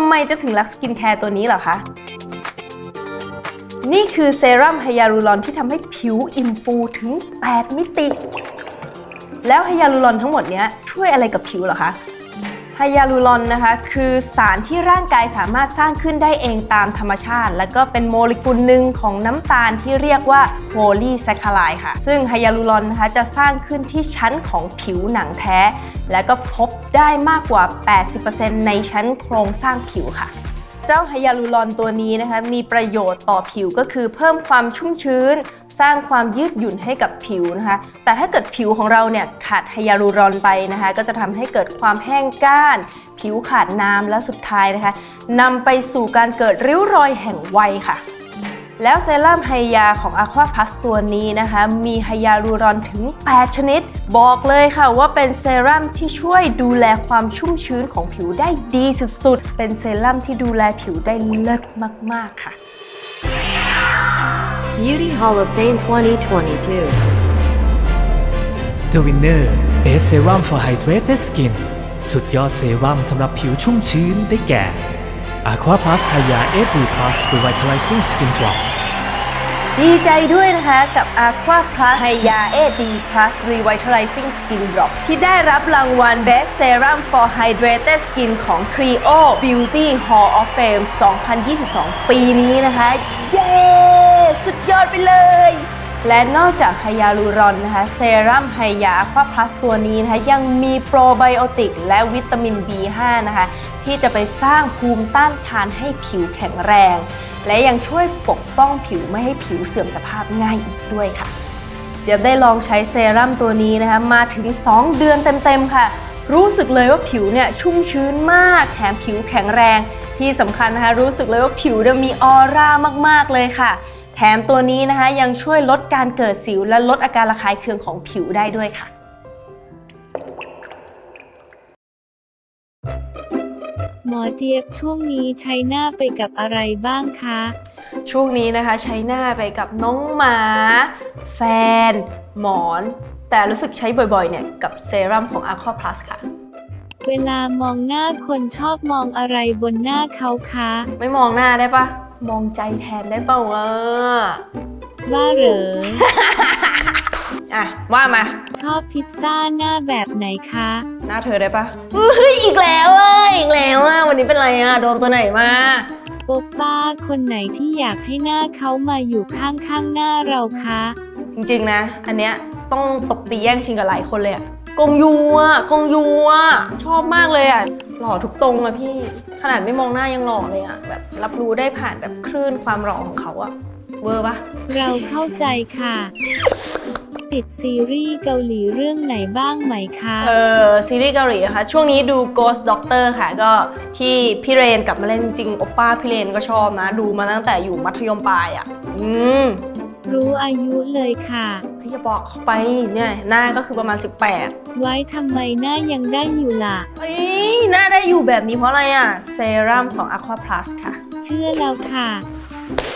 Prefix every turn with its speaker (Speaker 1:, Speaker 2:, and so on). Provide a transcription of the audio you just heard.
Speaker 1: ำไมจะถึงรักสกินแคร์ตัวนี้เหรอคะ นี่คือเซรั่มไฮยาลูรอนที่ทำให้ผิวอิ่มฟูถึง 8 มิติ แล้วไฮยาลูรอนทั้งหมดเนี้ยช่วยอะไรกับผิวเหรอคะ ไฮยาลูรอนนะคะคือสารที่ร่างกายสามารถสร้างขึ้นได้เองตามธรรมชาติ และก็เป็นโมเลกุลหนึ่งของน้ำตาลที่เรียกว่าโพลีแซคคาไลค่ะ ซึ่งไฮยาลูรอนนะคะจะสร้างขึ้นที่ชั้นของผิวหนังแท้ และก็พบได้มากกว่า 80%ในชั้นโครงสร้างผิวค่ะเจ้าไฮยาลูรอนตัวนี้นะคะมีประโยชน์ต่อผิวก็คือเพิ่มความชุ่มชื้น สร้างความยืดหยุ่นให้กับผิวนะคะ แต่ถ้าเกิดผิวของเราเนี่ยขาดไฮยาลูรอนไปนะคะ ก็จะทำให้เกิดความแห้งก้าน ผิวขาดน้ำและสุดท้ายนะคะนำไปสู่การเกิดริ้วรอยแห่งวัยค่ะแล้วเซรั่มไฮยาของ Aqua Plus ตัวนี้นะคะ มีไฮยาลูรอนถึง 8 ชนิด บอกเลยค่ะว่าเป็นเซรั่มที่ช่วยดูแลความชุ่มชื้นของผิวได้ดีสุดๆ เป็นเซรั่มที่ดูแลผิวได้เลิศมากๆค่ะ
Speaker 2: Beauty Hall of Fame 2022.
Speaker 3: The Winner Best Serum for Hydrated Skin สุดยอดเซรั่มสำหรับผิวชุ่มชื้นได้แก่ Aqua Plus Hya 8D Plus Revitalizing Skin Drops
Speaker 1: ดีใจด้วยนะคะกับ Aqua Plus ไฮยา AD Plus Revitalizing Skin Drops ที่ได้รับรางวัล Best Serum for Hydrated Skin ของ Creo Beauty Hall of Fame 2022 ปีนี้นะคะ เย้ สุดยอดไปเลย และนอกจากไฮยาลูรอนนะคะ เซรั่มไฮยา Aqua Plus ตัวนี้นะคะ ยังมีโปรไบโอติกและวิตามิน B5 นะคะ ที่จะไปสร้างภูมิต้านทานให้ผิวแข็งแรง และยังช่วยปกป้องผิวไม่ให้ผิวเสื่อมสภาพง่ายอีกด้วยค่ะเจี๊ยบได้ลองใช้เซรั่มตัวนี้นะคะมาถึง 2 เดือนเต็มๆค่ะ รู้สึกเลยว่าผิวเนี่ยชุ่มชื้นมาก แถมผิวแข็งแรง ที่สำคัญนะคะรู้สึกเลยว่าผิวเนี่ยมีออร่ามากๆเลยค่ะ แถมตัวนี้นะคะยังช่วยลดการเกิดสิวและลดอาการระคายเคืองของผิวได้ด้วยค่ะ
Speaker 4: หมอเจี๊ยบช่วงนี้ใช้หน้าไปกับอะไรบ้างคะ
Speaker 1: ช่วงนี้นะคะใช้หน้าไปกับน้องหมา แฟน หมอน แต่รู้สึกใช้บ่อยๆเนี่ยกับเซรั่มของ Aqua Plus ค่ะ
Speaker 4: เวลามองหน้าคนชอบมองอะไรบนหน้าเขาคะ
Speaker 1: ไม่มองหน้าได้ปะ มองใจแทนได้เปล่าวะ
Speaker 4: ว่าเหรอ
Speaker 1: อะ ว่ามา
Speaker 4: ชอบพิซซ่าหน้าแบบไหนคะ
Speaker 1: หน้าเธอได้ปะเฮ้ยอีกแล้วอะอีกแล้วอะวันนี้เป็นไรอะโดนตัวไหนมา
Speaker 4: โอป้าคนไหนที่อยากให้หน้าเขามาอยู่ข้างข้างๆหน้าเราคะ
Speaker 1: จริงๆนะ อันเนี้ยต้องตบตีแย่งชิงกับหลายคนเลยอะ กงยูอะกงยูอะชอบมากเลยอะหล่อทุกตรงอะพี่ ขนาดไม่มองหน้ายังหล่อเลยอะแบบรับรู้ได้ผ่านแบบคลื่นความหล่อของเขาอะเวอร์ปะ
Speaker 4: เราเข้าใจค่ะ ติดซีรีส์เกาหลีเรื่องไหนบ้างไหมคะ
Speaker 1: เออซีรีส์เกาหลีนะคะช่วงนี้ดู Ghost Doctor ค่ะก็ที่พี่เรนกลับมาเล่นจริงโอป้าพี่เรนก็ชอบนะ ดูมาตั้งแต่อยู่มัธยมปลายอะ อืม
Speaker 4: รู้อายุเลยค่ะ
Speaker 1: พี่จะบอกเขาไปเนี่ยหน้าก็คือประมาณ 18
Speaker 4: ไว้ทำไมหน้ายังได้อยู่ล่ะ
Speaker 1: เอ้ยหน้าได้อยู่แบบนี้เพราะอะไรอะ เซรั่มของ Aqua Plus ค่ะ
Speaker 4: เชื่อแล้วค่ะ
Speaker 1: อ